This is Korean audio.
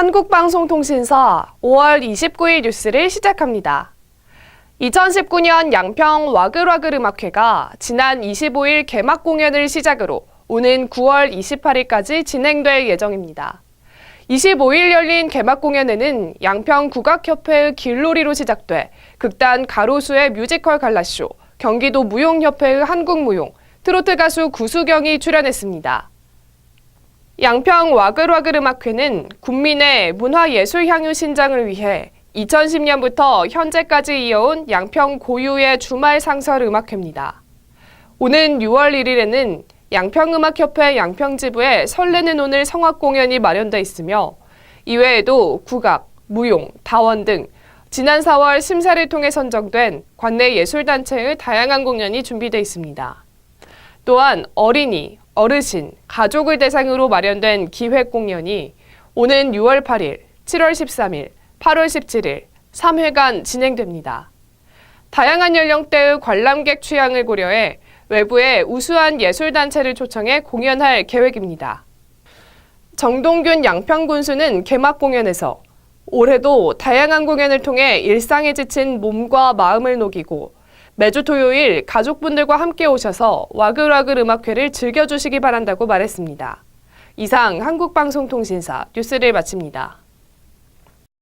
한국방송통신사 5월 29일 뉴스를 시작합니다. 2019년 양평 와글와글 음악회가 지난 25일 개막 공연을 시작으로 오는 9월 28일까지 진행될 예정입니다. 25일 열린 개막 공연에는 양평 국악협회의 길놀이로 시작돼 극단 가로수의 뮤지컬 갈라쇼, 경기도 무용협회의 한국무용, 트로트 가수 구수경이 출연했습니다. 양평 와글와글 음악회는 국민의 문화예술 향유 신장을 위해 2010년부터 현재까지 이어온 양평 고유의 주말 상설 음악회입니다. 오는 6월 1일에는 양평음악협회 양평지부에 설레는 오늘 성악 공연이 마련돼 있으며 이외에도 국악, 무용, 다원 등 지난 4월 심사를 통해 선정된 관내 예술단체의 다양한 공연이 준비돼 있습니다. 또한 어린이, 어르신, 가족을 대상으로 마련된 기획 공연이 오는 6월 8일, 7월 13일, 8월 17일 3회간 진행됩니다. 다양한 연령대의 관람객 취향을 고려해 외부의 우수한 예술단체를 초청해 공연할 계획입니다. 정동균 양평군수는 개막 공연에서 올해도 다양한 공연을 통해 일상에 지친 몸과 마음을 녹이고 매주 토요일 가족분들과 함께 오셔서 와글와글 음악회를 즐겨주시기 바란다고 말했습니다. 이상 한국방송통신사 뉴스를 마칩니다.